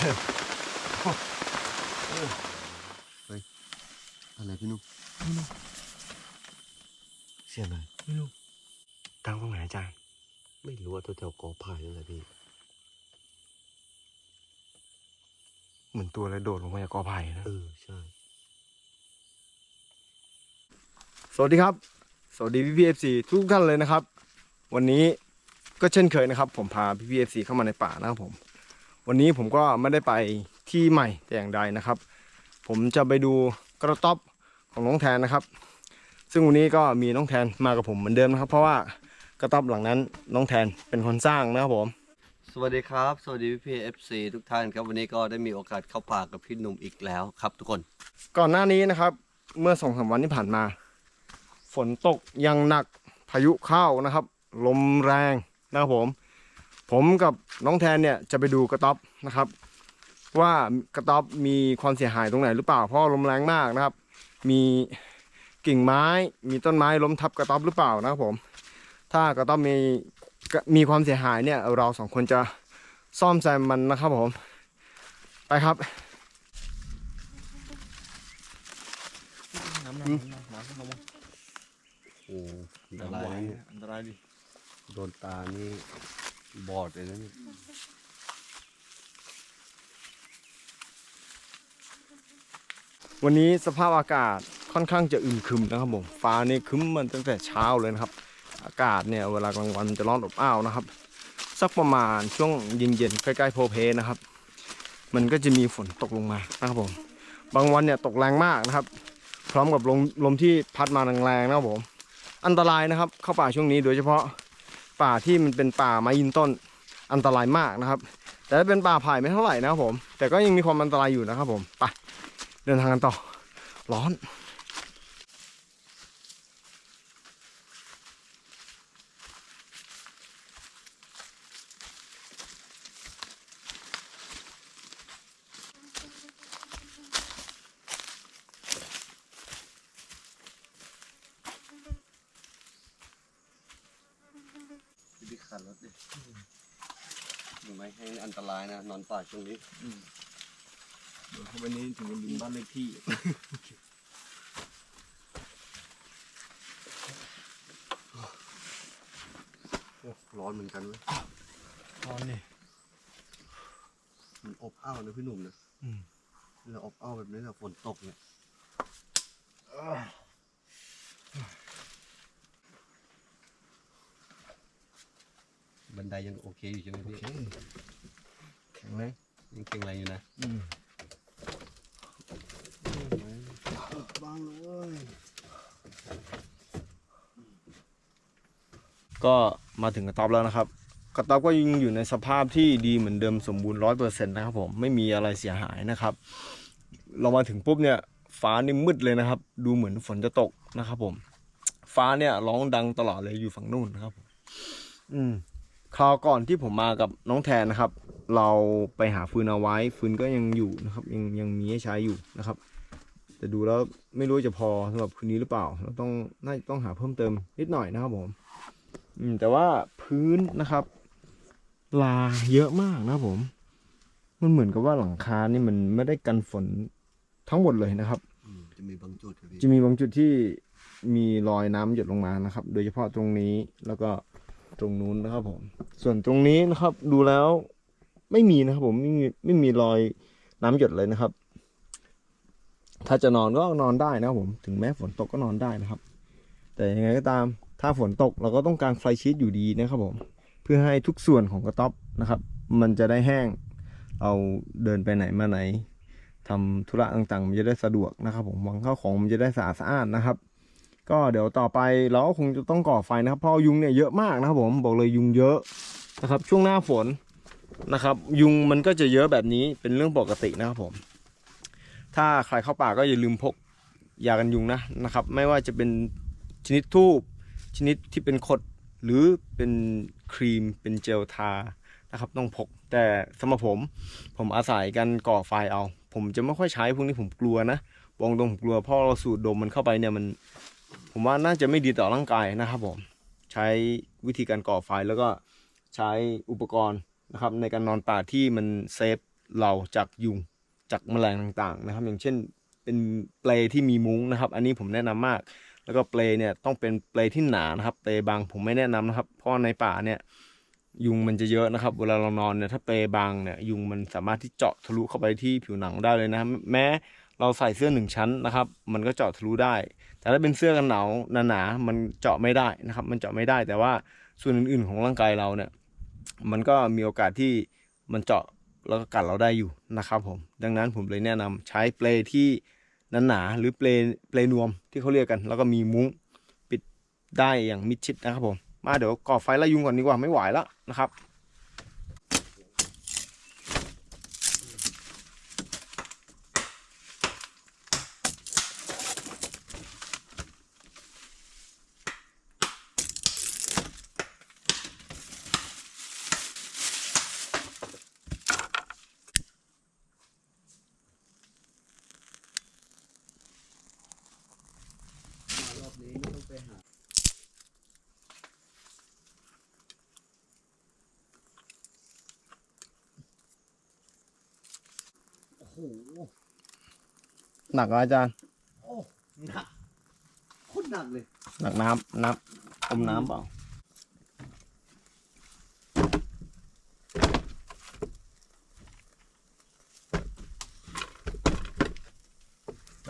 อะไรพี่นุ่มเสียงอะไรไม่รู้ตั้งตรงไหนอาจารย์ไม่รู้ว่าตัวแถวกอไผ่นั่นแหละพี่ เหมือนตัวอะไรโดดลงมาจากกอไผ่นะ เออ ใช่ สวัสดีครับ สวัสดีพี่พีเอฟซีทุกท่านเลยนะครับ วันนี้ก็เช่นเคยนะครับ ผมพาพี่พีเอฟซีเข้ามาในป่านะครับผม วันนี้ผมก็ไม่ได้ไปที่ใหม่แต่อย่างใดนะครับ ผมจะไปดูกระต๊อบของน้องแทนนะครับ ซึ่งวันนี้ก็มีน้องแทนมากับผมเหมือนเดิมนะครับ เพราะว่ากระต๊อบหลังนั้นน้องแทนเป็นคนสร้างนะครับผม สวัสดีครับ สวัสดีพี่พีเอฟซีทุกท่านครับวันนี้ก็ได้มีโอกาสเข้าป่ากับพี่หนุ่มอีกแล้วครับทุกคน ก่อนหน้านี้นะครับ เมื่อสองสามวันที่ผ่านมา ฝนตกอยังหนักพายุเข้านะครับ ลมแรงนะครับผม ผมกับน้องแทนเนี่ยจะไปดูกระต๊อบนะครับ ว่ากระต๊อบมีความเสียหายตรงไหนหรือเปล่าเพราะลมแรงมากนะครับ มีกิ่งไม้มีต้นไม้ล้มทับกระต๊อบหรือเปล่านะครับผม ถ้ากระต๊อบมีมีความเสียหายเนี่ยเราสองคนจะซ่อมแซมมันนะครับผม ไปครับน้ำน้ำน้ำน้ำน้ำโอ้อันตรายนะอันตรายดิโดนตานี่ บอดเลยนะนี่วันนี้สภาพอากาศค่อนข้างจะอึมครึมนะครับผมฟ้านี่ครึมมันตั้งแต่เช้าเลยนะครับ อากาศเนี่ยเวลากลางวันมันจะร้อนอบอ้าวนะครับ สักประมาณช่วงเย็นๆใกล้ๆโพเพนะครับ มันก็จะมีฝนตกลงมานะครับผม บางวันเนี่ยตกแรงมากนะครับ พร้อมกับลมลมที่พัดมาแรงๆนะครับผม อันตรายนะครับเข้าป่าช่วงนี้โดยเฉพาะ ป่าที่มันเป็นป่าไม้ยืนต้นอันตรายมากนะครับ แต่ถ้าเป็นป่าไผ่ไม่เท่าไหร่นะครับผม แต่ก็ยังมีความอันตรายอยู่นะครับผมไปเดินทางกันต่อร้อน พี่ขันรถดิดูไหมให้อันตรายนะ นอนป่าช่วงนี้เดี๋ยววันนี้ถึงลืมบ้านเลขที่ โอ้ร้อนเหมือนกันเว้ยร้อนนี่มันอบอ้าวนะพี่หนุ่มนะอืมเราอบอ้าวแบบนี้นะฝนตกเนี่ยบัน ไดยังโอเคอยู่ใช่ไหมพี่แข็งแรงยังเก่งอะไรอยู่นะอืมบ้างเลยก็มาถึงกระต๊อบแล้วนะครับ กระต๊อบก็ยังอยู่ในสภาพที่ดีเหมือนเดิมสมบูรณ์ร้อยเปอร์เซ็นต์นะครับผมไม่มีอะไรเสียหายนะครับ เรามาถึงปุ๊บเนี่ยฟ้านี่มืดเลยนะครับ ดูเหมือนฝนจะตกนะครับผม ฟ้าเนี่ยร้องดังตลอดเลยอยู่ฝั่งนู่นนะครับผมอืม คราวก่อนที่ผมมากับน้องแทนนะครับ เราไปหาฟืนเอาไว้ฟืนก็ยังอยู่นะครับ ยังยังมีให้ใช้อยู่นะครับ แต่ดูแล้วไม่รู้จะพอสำหรับคืนนี้หรือเปล่า เราต้องน่าจะต้องหาเพิ่มเติมนิดหน่อยนะครับผม อืมแต่ว่าพื้นนะครับ ลาเยอะมากนะครับผม มันเหมือนกับว่าหลังคานี่มันไม่ได้กันฝนทั้งหมดเลยนะครับอืมจะมีบางจุดครับพี่จะมีบางจุดที่มีรอยน้ำหยดลงมานะครับ โดยเฉพาะตรงนี้แล้วก็ ตรงนู้นนะครับผม ส่วนตรงนี้นะครับดูแล้วไม่มีนะครับผมไม่มีไม่มีรอยน้ำหยดเลยนะครับ ถ้าจะนอนก็นอนได้นะครับผมถึงแม้ฝนตกก็นอนได้นะครับ แต่ยังไงก็ตามถ้าฝนตกเราก็ต้องการไฟชีตอยู่ดีนะครับผม เพื่อให้ทุกส่วนของกระต๊อบนะครับ มันจะได้แห้งเอาเดินไปไหนมาไหนทำธุระต่างๆ มันจะได้สะดวกนะครับ ผมวางข้าวของมันจะได้สะอาดสะอานนะครับ ก็เดี๋ยวต่อไปเราก็คงจะต้องก่อไฟนะครับเพราะยุงเนี่ยเยอะมากนะครับผมบอกเลยยุงเยอะนะครับ ช่วงหน้าฝนนะครับ ยุงมันก็จะเยอะแบบนี้เป็นเรื่องปกตินะครับผม ถ้าใครเข้าป่าก็อย่าลืมพกยากันยุงนะนะครับ ไม่ว่าจะเป็นชนิดทูบชนิดที่เป็นขดหรือเป็นครีมเป็นเจลทานะครับ ต้องพกแต่สำหรับผม ผมอาศัยกันก่อไฟเอา ผมจะไม่ค่อยใช้พวกนี้ผมกลัวนะบอกตรงผมกลัวเพราะเราสูดดมมันเข้าไปเนี่ยมัน ผมว่าน่าจะไม่ดีต่อร่างกายนะครับผมใช้วิธีการก่อไฟแล้วก็ใช้อุปกรณ์นะครับในการนอนป่าที่มันเซฟเราจากยุงจากแมลงต่างๆนะครับ อย่างเช่นเป็นเปลที่มีมุ้งนะครับ อันนี้ผมแนะนำมาก แล้วก็เปลเนี่ยต้องเป็นเปลที่หนานะครับเปลบางผมไม่แนะนำนะครับ เพราะในป่าเนี่ยยุงมันจะเยอะนะครับ เวลาเรานอนเนี่ยถ้าเปลบางเนี่ยยุงมันสามารถที่เจาะทะลุเข้าไปที่ผิวหนังได้เลยนะแม้เราใส่เสื้อหนึ่งชั้นนะครับ มันก็เจาะทะลุได้ แต่ถ้าเป็นเสื้อกันหนาวหนาๆมันเจาะไม่ได้นะครับ มันเจาะไม่ได้ แต่ว่าส่วนอื่นๆของร่างกายเราเนี่ยมันก็มีโอกาสที่มันเจาะแล้วก็กัดเราได้อยู่นะครับผม ดังนั้นผมเลยแนะนำใช้เปลที่หนาๆหรือเปลเปลนวมที่เขาเรียกกัน แล้วก็มีมุ้งปิดได้อย่างมิดชิดนะครับผม มาเดี๋ยวก่อไฟไล่ยุงก่อนดีกว่าไม่ไหวแล้วนะครับ รอบนี้ไม่ต้องไปหา โอ้โห หนักเหรออาจารย์โอ้หนักโคตรหนักเลยหนักน้ำน้ำอมน้ำเปล่า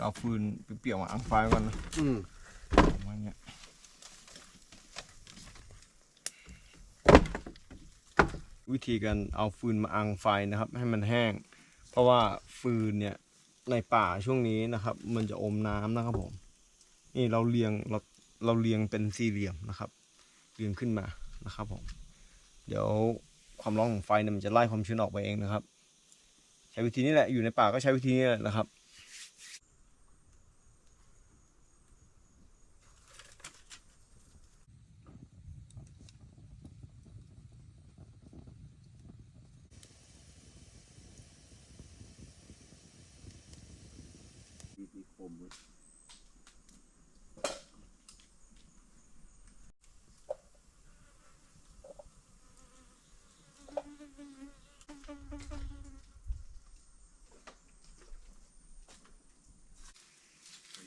เอาฟืนเปียกๆมาอังไฟก่อนนะอืมประมาณเนี้ยวิธีการเอาฟืนมาอังไฟนะครับ ให้มันแห้ง เพราะว่าฟืนเนี่ย ในป่าช่วงนี้นะครับ มันจะอมน้ำนะครับผม นี่เราเรียงเราเราเรียงเป็นสี่เหลี่ยมนะครับ เรียงขึ้นมานะครับผม เดี๋ยวความร้อนของไฟเนี่ยมันจะไล่ความชื้นออกไปเองนะครับ ใช้วิธีนี้แหละอยู่ในป่าก็ใช้วิธีนี้แหละนะครับ มีมีคมเว้ย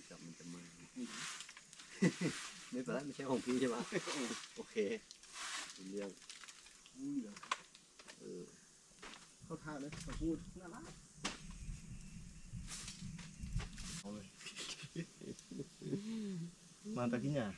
จับมันจะมือไม่เป็นไรไม่ใช่ของพี่ใช่ไหมโอเคเป็นเรื่องเออเข้าท่าเลยมาพูดน่ารัก มาตะกี้เนี่ย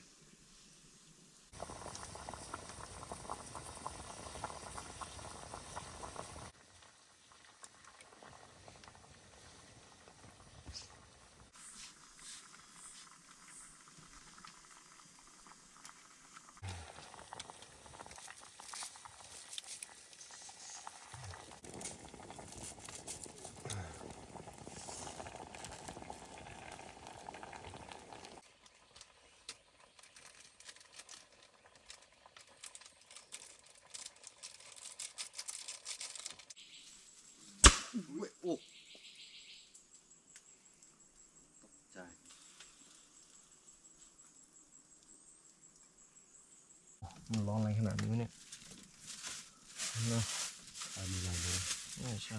เว้ยโอ้ตกใจ มันร้อนอะไรขนาดนี้เนี่ยเนอะ ตายมีลายเลย ใช่ใช่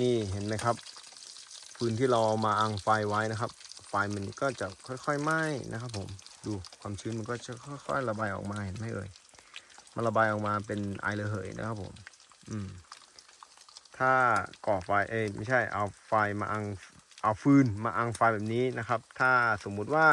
นี่เห็นไหมครับฟืนที่เราเอามาอังไฟไว้นะครับ ไฟมันก็จะค่อยๆไหม้นะครับ ผมดูความชื้นมันก็จะค่อย ๆ ระบายออกมาเห็นไหมเอ่ยมันระบายออกมาเป็นไอระเหยนะครับผม อืม ถ้าก่อไฟเอ้ยไม่ใช่เอาไฟมาอังเอาฟืนมาอังไฟแบบนี้นะครับ ถ้าสมมุติว่า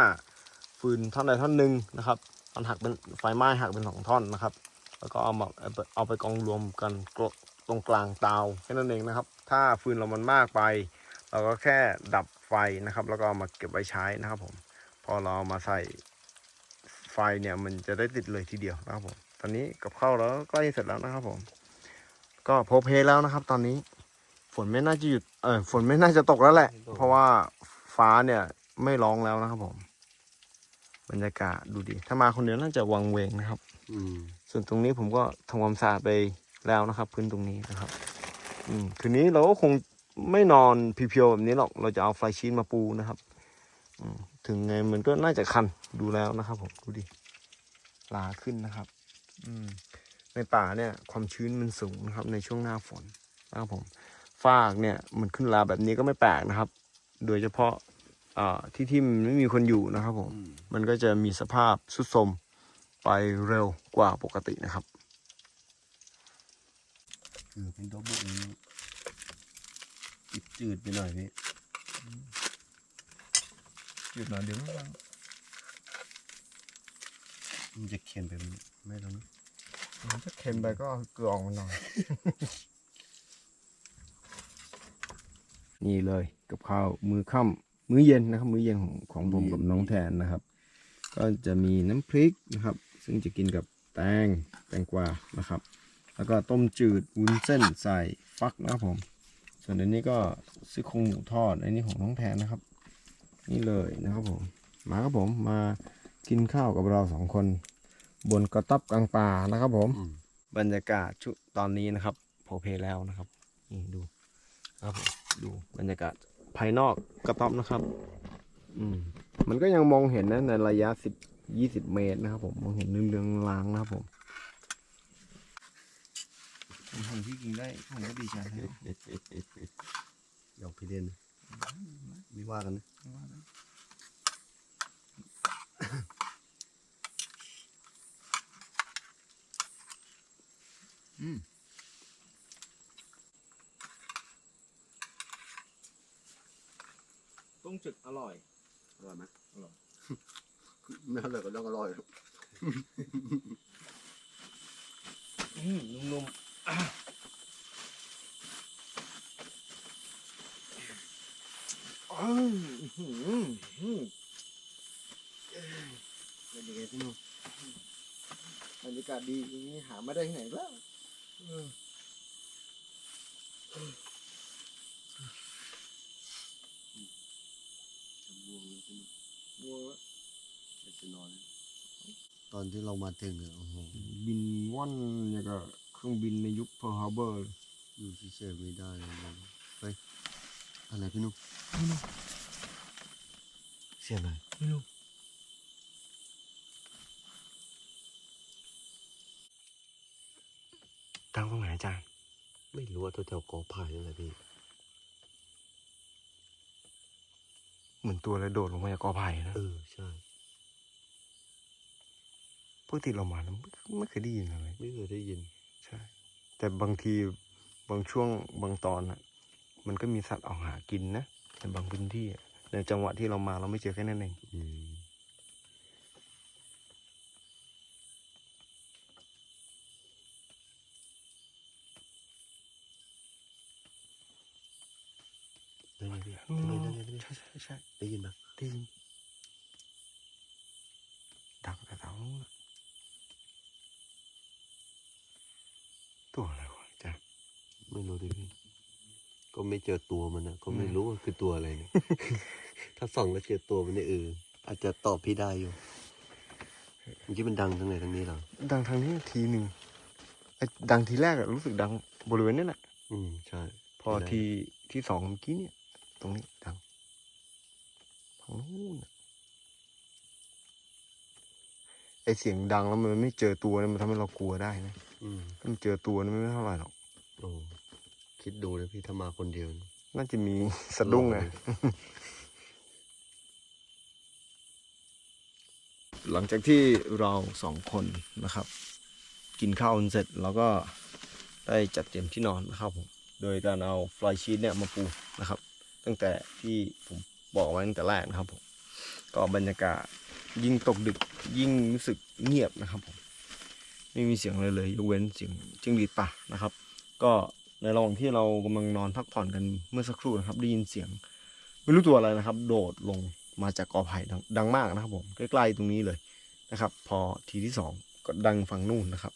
ฟืนท่อนใดท่อนหนึ่งนะครับมันหักเป็นไฟไหม้หักเป็นสองท่อนนะครับ แล้วก็เอามาเอาไปกองรวมกันกตรงกลางเตาแค่นั้นเองนะครับ ถ้าฟืนเรามันมากไป เราก็แค่ดับไฟนะครับ แล้วก็เอามาเก็บไว้ใช้นะครับผม พอเราเอามาใส่ไฟเนี่ยมันจะได้ติดเลยทีเดียวนะครับผม ตอนนี้กับข้าวเราก็ใกล้เสร็จแล้วนะครับผม ก็โพเพแล้วนะครับ ตอนนี้ฝนไม่น่าจะหยุด เออฝนไม่น่าจะตกแล้วแหละ เพราะว่าฟ้าเนี่ยไม่ร้องแล้วนะครับผม บรรยากาศดูดิถ้ามาคนเดียวน่าจะวังเวงนะครับอืมส่วนตรงนี้ผมก็ทำความสะอาดไปแล้วนะครับ พื้นตรงนี้นะครับอืม คืนนี้เราก็คงไม่นอนเพียวๆแบบนี้หรอก เราจะเอาไฟชีนมาปูนะครับอืมถึงไงมันก็น่าจะคันดูแล้วนะครับผมดูดิลาขึ้นนะครับ อืม ในป่าเนี่ย ความชื้นมันสูงนะครับ ในช่วงหน้าฝนนะครับผมฟากเนี่ยมันขึ้นลาแบบนี้ก็ไม่แปลกนะครับ โดยเฉพาะอ่าที่ที่มันไม่มีคนอยู่นะครับผมอืมมันก็จะมีสภาพสุดโทรมไปเร็วกว่าปกตินะครับ คือเป็นตัวบุกนี้จืดๆไปหน่อยพี่หยุดหน่อยเดี๋ยวไม่ฟังมันจะเค็มไปไหม่ตรงนี้มันจะเค็มไปก็เกลือออกมาหน่อย นี่เลยกับข้าวมื้อค่ำมื้อเย็นนะครับ มื้อเย็นของของผมกับน้องแทนนะครับ ก็จะมีน้ำพริกนะครับ ซึ่งจะกินกับแตงแตงกวานะครับ แล้วก็ต้มจืดวุ้นเส้นใส่ฟักนะครับผม ส่วนอันนี้ก็ซี่โครงหมูทอด อันนี้ของน้องแทนนะครับ นี่เลยนะครับผม มาครับผมมากินข้าวกับเราสองคน บนกระต๊อบกลางป่านะครับผมมบรรยากาศชุตอนนี้นะครับโพเพแล้วนะครับ นี่ดูครับดูบรรยากาศภายนอกกระต๊อบนะครับ อืมมันก็ยังมองเห็นนะในระยะสิบยี่สิบเมตรนะครับผมมองเห็นเรืองๆลางนะครับผม ผมที่กินได้ผมก็ดีใจนะหยอกพี่เด่นไม่ว่ากันนะต้มจึกอร่อย อร่อยไหมอร่อยไม่อร่อยก็ต้องอร่อยอืมนุ่มๆ อะอ้าวอื้อหืออื้อหือเป็นยังไงพี่นุ่มบรรยากาศดีอย่างนี้หาไม่ได้ที่ไหนแล้วเออจะบวงเลยพี่นุ่มง่วงแล้วอยากจะนอนแล้วตอนที่เรามาถึงอะโอ้โห บินว่อนอย่างกับ เครื่องบินในยุค Pearl Harbor เลยอยู่เฉยๆไม่ได้เลยนะเฮ้ยอะไรพี่นุ่มเสียงอะไรไม่รู้ดังตรงไหนอาจารย์ไม่รู้ว่าแถวๆกอไผ่นั่นแหละพี่ เหมือนตัวอะไรโดดลงมาจากกอไผ่นะเออใช่ปกติเรามาแล้วไม่ไม่เคยได้ยินเลยไม่เคยได้ยินใช่แต่บางทีบางช่วงบางตอนอะ มันก็มีสัตว์ออกหากินนะในบางพื้นที่อะในจังหวะที่เรามาเราไม่เจอแค่นั้นเองอืมได้ยินพี่ได้ยินได้ยินได้ยินใช่ใช่ใช่ได้ยินปะได้ยินดังแต่เท้านู้นอะ ตัวอะไรวะอาจารย์ไม่รู้ดิพี่ ก็ไม่เจอตัวมันนะก็ไม่รู้ว่าคือตัวอะไรเนี่ย ถ้าส่องแล้วเจอตัวมันเนี่ยเอออาจจะตอบพี่ได้อยู่เมื่อกี้มันดังทั้งไหนทั้งนี้เหรอ ดังทางนี้ทีหนึ่งไอ้ดังทีแรกอะรู้สึกดังบริเวณนี้แหละ อืมใช่พอทีที่สองเมื่อกี้เนี่ย ตรงนี้ดังทางนู้นน่ะไอเสียงดังแล้วมันไม่เจอตัวเนี่ยมันทำให้เรากลัวได้นะ อืมถ้ามันเจอตัวนี่ไม่เท่าไหร่หรอกโอ้คิดดูนะพี่ถ้ามาคนเดียวนะน่าจะมีสะดุ้งหลนะอนหลังจากที่เราสองคนนะครับ กินข้าวกันเสร็จเราก็ได้จัดเตรียมที่นอนนะครับผมโดยการเอาฟลายชีตเนี่ยมาปูนะครับ ตั้งแต่ที่ผมบอกไว้ตั้งแต่แรกนะครับผมก็บรรยากาศยิ่งตกดึกยิ่งรู้สึกเงียบนะครับผม ไม่มีเสียงอะไรเลยยกเว้นเสียงจิ้งหรีดป่านะครับ ก็ในระหว่างที่เรากำลังนอนพักผ่อนกันเมื่อสักครู่นะครับได้ยินเสียงไม่รู้ตัวอะไรนะครับ โดดลงมาจากกอไผ่ดังดังมากนะครับผมใกล้ๆตรงนี้เลยนะครับ พอทีที่สองก็ดังฝั่งนู่นนะครับ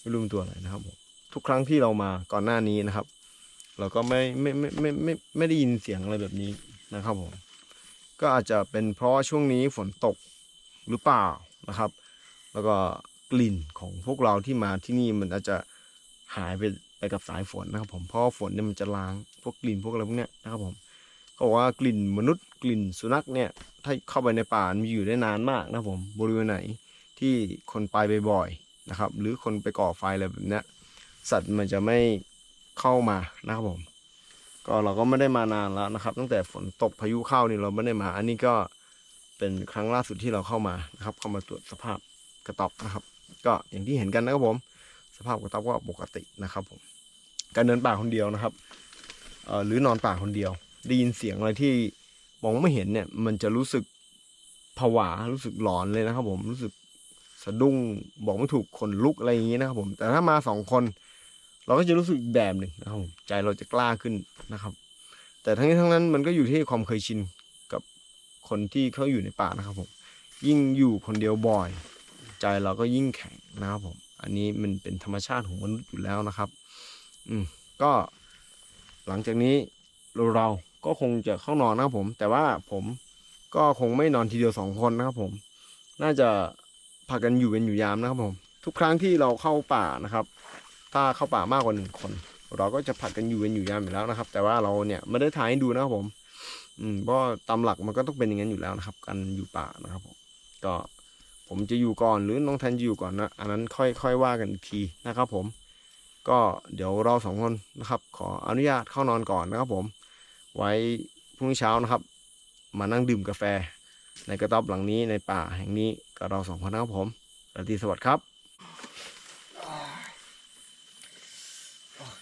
ไม่รู้ตัวอะไรนะครับผมทุกครั้งที่เรามาก่อนหน้านี้นะครับ เราก็ไม่ไม่ไม่ไม่ไม่ไม่ได้ยินเสียงอะไรแบบนี้นะครับผมก็อาจจะเป็นเพราะช่วงนี้ฝนตกหรือเปล่านะครับ แล้วก็ กลิ่นของพวกเราที่มาที่นี่มันอาจจะหายไปไปกับสายฝนนะครับผมเพราะฝนเนี่ยมันจะล้างพวกกลิ่นพวกอะไรพวกเนี้ยนะครับผมเขาบอกว่ากลิ่นมนุษย์กลิ่นสุนัขเนี่ยถ้าเข้าไปในป่ามันอยู่ได้นานมากนะครับผมบริเวณไหนที่คนไปบ่อยๆนะครับ หรือคนไปก่อไฟอะไรแบบเนี้ยสัตว์มันจะไม่เข้ามานะครับผม ก็เราก็ไม่ได้มานานแล้วนะครับ ตั้งแต่ฝนตกพายุเข้านี่เราไม่ได้มา อันนี้ก็เป็นครั้งล่าสุดที่เราเข้ามานะครับ เข้ามาตรวจสภาพกระต๊อบนะครับ ก็อย่างที่เห็นกันนะครับผม สภาพกระต๊อบก็ปกตินะครับผม การเดินป่าคนเดียวนะครับหรือนอนป่าคนเดียว ได้ยินเสียงอะไรที่มองไม่เห็นเนี่ยมันจะรู้สึกผวารู้สึกหลอนเลยนะครับ ผมรู้สึกสะดุ้งบอกไม่ถูกขนลุกอะไรอย่างนี้นะครับ ผม แต่ถ้ามาสองคน เราก็จะรู้สึกอีกแบบหนึ่งนะครับผมใจเราจะกล้าขึ้นนะครับ แต่ทั้งนี้ทั้งนั้นมันก็อยู่ที่ความเคยชินกับคนที่เขาอยู่ในป่านะครับผม ยิ่งอยู่คนเดียวบ่อย ใจเราก็ยิ่งแข็งนะครับผม อันนี้มันเป็นธรรมชาติของมนุษย์อยู่แล้วนะครับ อืมก็หลังจากนี้เราเราก็คงจะเข้านอนนะครับผม แต่ว่าผมก็คงไม่นอนทีเดียวสองคนนะครับผม น่าจะพากันอยู่เป็นอยู่ยามนะครับผม ทุกครั้งที่เราเข้าป่านะครับ ถ้าเข้าป่ามากกว่าหนึ่งคน เราก็จะผัดกันอยู่เป็นอยู่ยามอยู่แล้วนะครับ แต่ว่าเราเนี่ยไม่ได้ถ่ายให้ดูนะครับผม อืมเพราะตามหลักมันก็ต้องเป็นอย่างนั้นอยู่แล้วนะครับ การอยู่ป่านะครับผมก็ ผมจะอยู่ก่อนหรือน้องแทนจะอยู่ก่อนนะอันนั้นค่อยค่อยว่ากันอีกทีนะครับผม ก็เดี๋ยวเราสองคนนะครับ ขออนุญาตเข้านอนก่อนนะครับผม ไว้พรุ่งนี้เช้านะครับ มานั่งดื่มกาแฟ ในกระต๊อบหลังนี้ในป่าแห่งนี้กับเราสองคนนะครับผมราตรีสวัสดิ์ครับ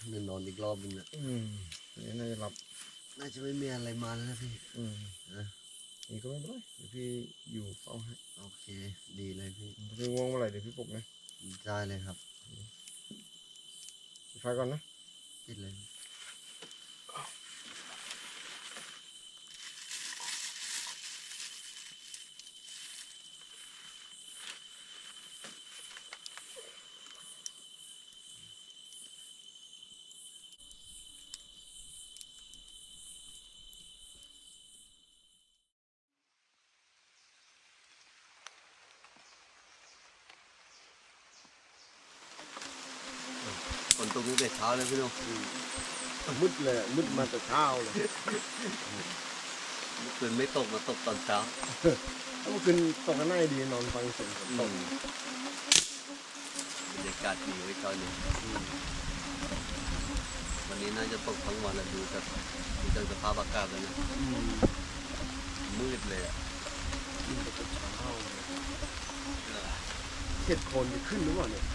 เดินนอนอีกรอบนึงนะอืมนี่น่าจะหลับ น่าจะไม่มีอะไรมาแล้วนะพี่อืมนะ นี่ก็ไม่เป็นไรเดี๋ยวพี่อยู่เฝ้าให้โอเค ดีเลยพี่ถ้าพี่ง่วงเมื่อไหร่เดี๋ยวพี่ปลุกนะได้เลยครับปิดไฟก่อนนะ ปิดเลย นตกตั้งแต่เช้าเลยพี่น้องมืดเลยมืดมาแต่เช้าเลยเมื่อคืนไม่ตกมาตกตอนเช้าเมื่อคืนตกกันง่ายดีนอนฟังเสียงฝนตกบรรยากาศดีไว้ตอนนี้วันนี้น่าจะตกทั้งวันแล้วดูจากดูจากสภาพอากาศแล้วนะมืดเลยอะยิ่งแต่เช้าเลยเห็ดโคนจะขึ้นหรือเปล่าเนี่ยน่าจะ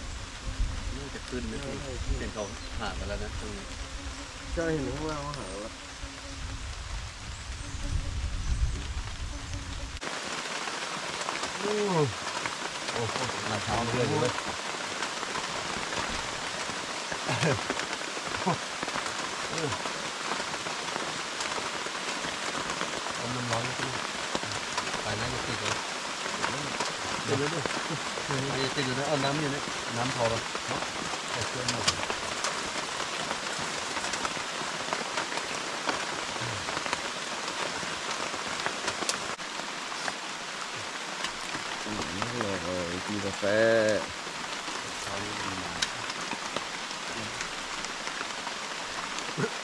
ขึ้นนะพี่ใช่ใช่เห็นเขาหากันแล้วนะตรงนี้ใช่เห็นข้างล่างเขาหาแล้วโอ้โหโอ้โหมาเช้าเพื่อนเลยเอาน้ำร้อนมาพี่ไปน่าจะติดเลยเดี๋ยวเดี๋ยวเดี๋ยวน่าจะติดอยู่นะเอาน้ำอยู่นะน้ำพอปะ เนาะเอาเครื่องหมดเลยกินกาแฟเช้านี้มันมา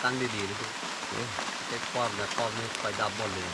ตั้งดีๆนะพี่เช็คความนะความนี่ไฟดับหมดเลย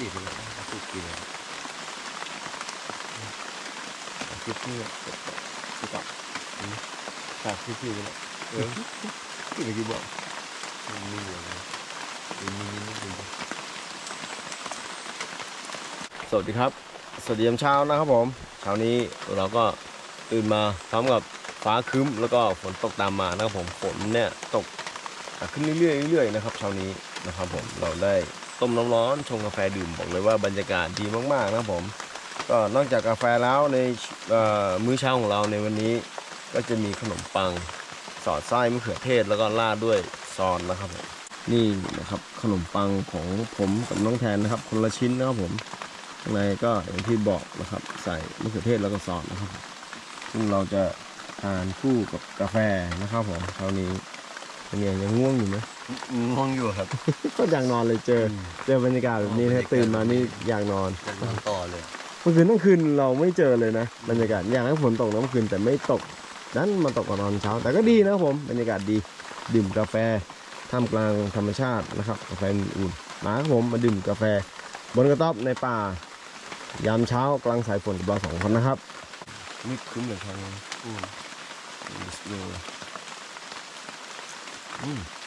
จีบไปแล้วเขาสูบกินแล้วคลิปที่ที่กับฝากคลิปที่ไปแล้วเออที่เมื่อกี้บอกมันมีอยู่นะมันมีนินสวัสดีครับ สวัสดียามเช้านะครับผมเช้านี้เราก็ตื่นมาพร้อมกับฟ้าครึ้มแล้วก็ฝนตกตามมานะครับผมฝนเนี่ยตกขึ้นเรื่อยๆเรื่อยๆนะครับเช้านี้นะครับผมเราได้ ต้มน้ำร้อนชงกาแฟดื่มบอกเลยว่าบรรยากาศดีมากๆนะผมก็นอกจากกาแฟแล้วในมื้อเช้าของเราในวันนี้ ก็จะมีขนมปังสอดไส้มะเขือเทศแล้วก็ราดด้วยซอสนะครับผมนี่นะครับขนมปังของผมกับน้องแทนนะครับ คนละชิ้นนะครับผมข้างในก็อย่างที่บอกนะครับ ใส่มะเขือเทศแล้วก็ซอสนะครับ ซึ่งเราจะทานคู่กับกาแฟนะครับผมเช้านี้ เป็นไงยังง่วงอยู่ไหมง่วงอยู่ครับ ก็อยากนอนเลยเจอ เจอบรรยากาศแบบนี้นะตื่นมานี่อยากนอนจะนอนต่อเลยเมื่อคืนทั้งคืนเราไม่เจอเลยนะบรรยากาศอย่างนั้นฝนตกนะเมื่อคืนแต่ไม่ตกดันมาตกตอนเช้า แต่ก็ดีนะครับผมบรรยากาศดี ดื่มกาแฟท่ามกลางธรรมชาตินะครับกาแฟอุ่นๆมาครับผมมาดื่มกาแฟ บนกระต๊อบในป่า ยามเช้ากลางสายฝนกับเราสองคนนะครับมืดครึ้มเลยทางนี้อืม เ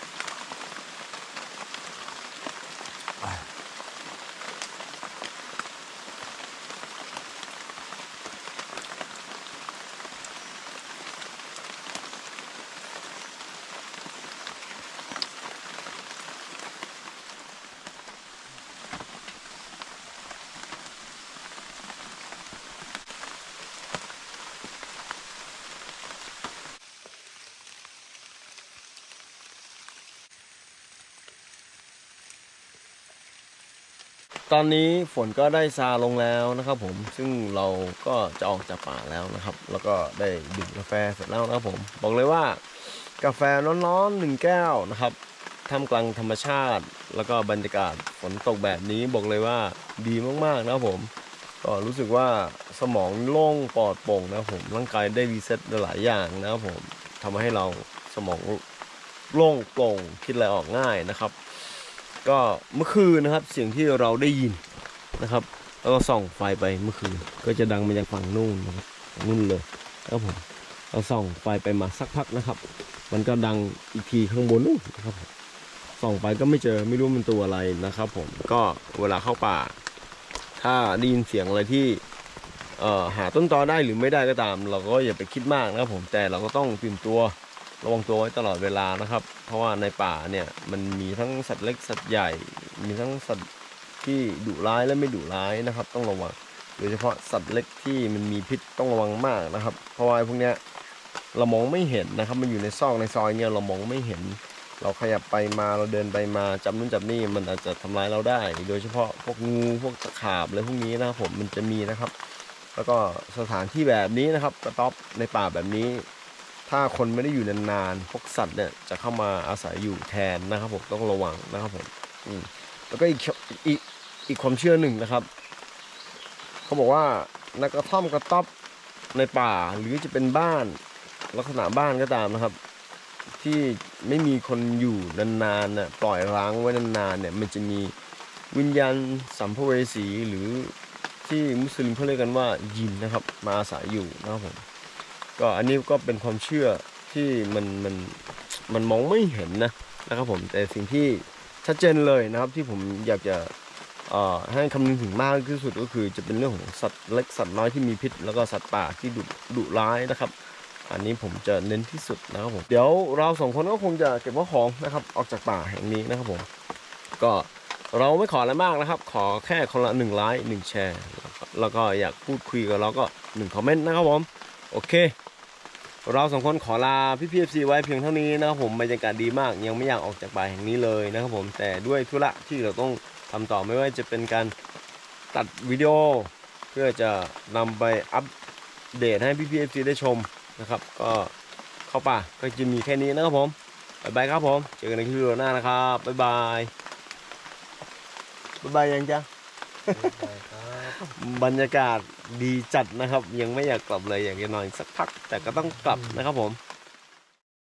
ตอนนี้ฝนก็ได้ซาลงแล้วนะครับผมซึ่งเราก็จะออกจากป่าแล้วนะครับ แล้วก็ได้ดื่มกาแฟเสร็จแล้วนะครับผม บอกเลยว่ากาแฟร้อนๆหนึ่งแก้วนะครับท่ามกลางธรรมชาติ แล้วก็บรรยากาศฝนตกแบบนี้บอกเลยว่าดีมากๆนะครับผมก็รู้สึกว่าสมองโล่งปลอดโปร่งนะครับผมร่างกายได้รีเซ็ตหลายอย่างนะครับผมทำให้เราสมองโล่งโปร่งคิดอะไรออกง่ายนะครับ ก็เมื่อคืนนะครับเสียงที่เราได้ยินนะครับแล้วก็ส่องไฟไปเมื่อคืนก็จะดังมาจากฝั่งนู่นนะครับนู่นเลยครับผมเราส่องไฟไปมาสักพักนะครับ มันก็ดังอีกทีข้างบนนู่นนะครับผมส่องไปก็ไม่เจอไม่รู้มันตัวอะไรนะครับ ผมก็เวลาเข้าป่า ถ้าได้ยินเสียงอะไรที่เอ่อหาต้นตอได้หรือไม่ได้ก็ตาม เราก็อย่าไปคิดมากนะครับผมแต่เราก็ต้องตื่นตัว ระวังตัวไว้ตลอดเวลานะครับ เพราะว่าในป่าเนี่ยมันมีทั้งสัตว์เล็กสัตว์ใหญ่ มีทั้งสัตว์ที่ดุร้ายและไม่ดุร้ายนะครับ ต้องระวัง โดยเฉพาะสัตว์เล็กที่มันมีพิษต้องระวังมากนะครับ เพราะว่าไอ้พวกเนี้ยเรามองไม่เห็นนะครับ มันอยู่ในซอกในซอยเนี่ยเรามองไม่เห็น เราขยับไปมาเราเดินไปมาจับนู่นจับนี่มันอาจจะทำร้ายเราได้ โดยเฉพาะพวกงูพวกตะขาบอะไรพวกนี้นะครับผมมันจะมีนะครับ แล้วก็สถานที่แบบนี้นะครับกระต๊อบในป่าแบบนี้ ถ้าคนไม่ได้อยู่นานๆ พวกสัตว์เนี่ยจะเข้ามาอาศัยอยู่แทนนะครับผมต้องระวังนะครับผมอืมแล้วก็อีกอีกอีกความเชื่อหนึ่งนะครับเขาบอกว่าในกระท่อมกระต๊อบในป่าหรือจะเป็นบ้านลักษณะบ้านก็ตามนะครับ ที่ไม่มีคนอยู่นานๆน่ะปล่อยร้างไว้นานๆเนี่ยมันจะมีวิญญาณสัมภเวสีหรือที่มุสลิมเขาเรียกกันว่ายินนะครับ มาอาศัยอยู่นะครับผม ก็อันนี้ก็เป็นความเชื่อที่มันมันมันมองไม่เห็นนะนะครับผมแต่สิ่งที่ชัดเจนเลยนะครับที่ผมอยากจะให้คำนึงถึงมากที่สุดก็คือจะเป็นเรื่องของสัตว์เล็กสัตว์น้อยที่มีพิษ แล้วก็สัตว์ป่าที่ดุดุร้ายนะครับ อันนี้ผมจะเน้นที่สุดนะครับผมเดี๋ยวเราสองคนก็คงจะเก็บข้าของนะครับออกจากป่าแห่งนี้นะครับผมก็เราไม่ขออะไรมากนะครับ ขอแค่คนละหนึ่งไลค์หนึ่งแชร์แล้วก็อยากพูดคุยกับเราก็หนึ่งคอมเมนต์นะครับผมโอเค เราสองคนขอลาพี่พีเอฟซีไว้เพียงเท่านี้นะครับผมบรรยากาศดีมาก ยังไม่อยากออกจากป่าแห่งนี้เลยนะครับผมแต่ด้วยธุระที่เราต้องทำต่อไม่ว่าจะเป็นการตัดวิดีโอ เพื่อจะนำไปอัปเดตให้พี่พีเอฟซีได้ชมนะครับ ก็เข้าป่าก็จะมีแค่นี้นะครับผมบายบายครับผมเจอกันในคลิปวิดีโอหน้านะครับบายบายบายบายยังจ้ะ บรรยากาศดีจัดนะครับ ยังไม่อยากกลับเลยอยากจะนอนอีกสักพัก แต่ก็ต้องกลับนะครับผม